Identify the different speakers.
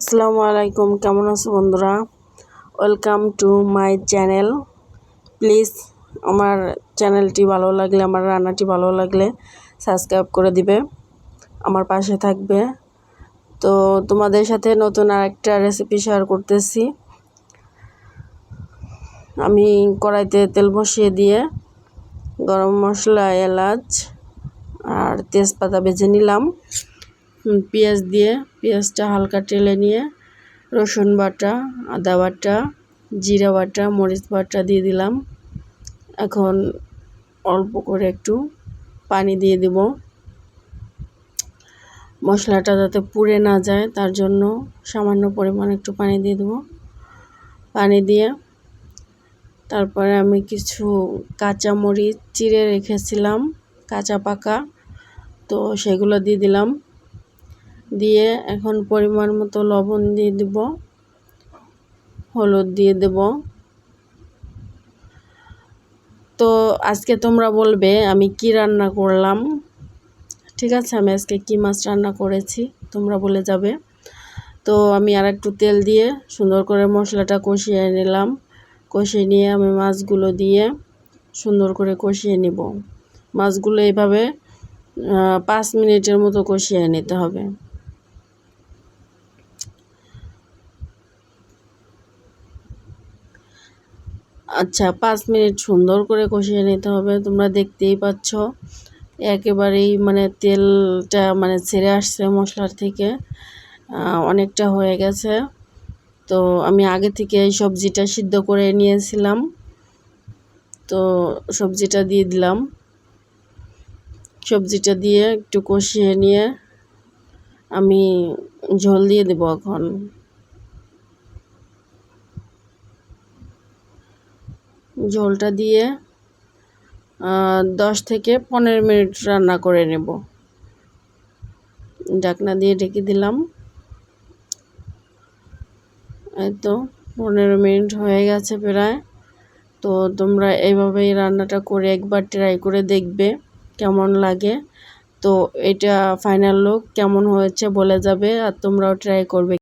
Speaker 1: আসসালামু আলাইকুম, কেমন আছো বন্ধুরা? Welcome to my channel please আমার চ্যানেলটি ভালো লাগলে, আমার রান্নাটি ভালো লাগলে সাবস্ক্রাইব করে দিবে, আমার পাশে থাকবে। তো তোমাদের সাথে নতুন আরেকটা রেসিপি শেয়ার করতেছি। আমি কড়াইতে তেল বসিয়ে দিয়ে গরম মশলা, এলাচ আর তেজপাতা বেজে নিলাম। পেঁয়াজ দিয়ে, পেঁয়াজটা হালকা টেলে নিয়ে রসুন বাটা, আদা বাটা, জিরা বাটা, মরিচ বাটা দিয়ে দিলাম। এখন অল্প করে একটু পানি দিয়ে দেব। মশলাটা যাতে পুড়ে না যায়, তার জন্য সামান্য পরিমাণ একটু পানি দিয়ে দেব। পানি দিয়ে তারপরে আমি কিছু কাঁচা মরিচ চিড়ে রেখেছিলাম, কাঁচা পাকা। তো সেগুলো দিয়ে দিলাম। দিয়ে এখন পরিমাণ মতো লবণ দিয়ে দেব, হলুদ দিয়ে দেব। তো আজকে তোমরা বলবে আমি কি রান্না করলাম। ঠিক আছে, আমি আজকে কি মাছ রান্না করেছি তোমরা বলে যাবে। তো আমি আর একটু তেল দিয়ে সুন্দর করে মশলাটা কষিয়ে নিলাম। কষিয়ে নিয়ে আমি মাছগুলো দিয়ে সুন্দর করে কষিয়ে নিব। মাছগুলো এইভাবে পাঁচ মিনিটের মতো কষিয়ে নিতে হবে। আচ্ছা পাঁচ মিনিট সুন্দর করে কষিয়ে নিতে হবে, তোমরা দেখতেই পাচ্ছ। একেবারেই মানে তেলটা মানে ছেড়ে আসছে মশলার থেকে অনেকটা হয়ে গেছে। তো আমি আগে থেকে এই সবজিটা সিদ্ধ করে নিয়েছিলাম। তো সবজিটা দিয়ে দিলাম। সবজিটা দিয়ে একটু কষিয়ে নিয়ে আমি ঝোল দিয়ে দেবো এখন। ঝোলটা দিয়ে দশ থেকে পনেরো মিনিট রান্না করে নেব। ডাকনা দিয়ে ঢেকে দিলাম। এই তো পনেরো মিনিট হয়ে গেছে প্রায়। তো তোমরা এইভাবেই রান্নাটা করে একবার ট্রাই করে দেখবে কেমন লাগে। তো এটা ফাইনাল লুক, কেমন হয়েছে বলে যাবে আর তোমরাও ট্রাই করবে।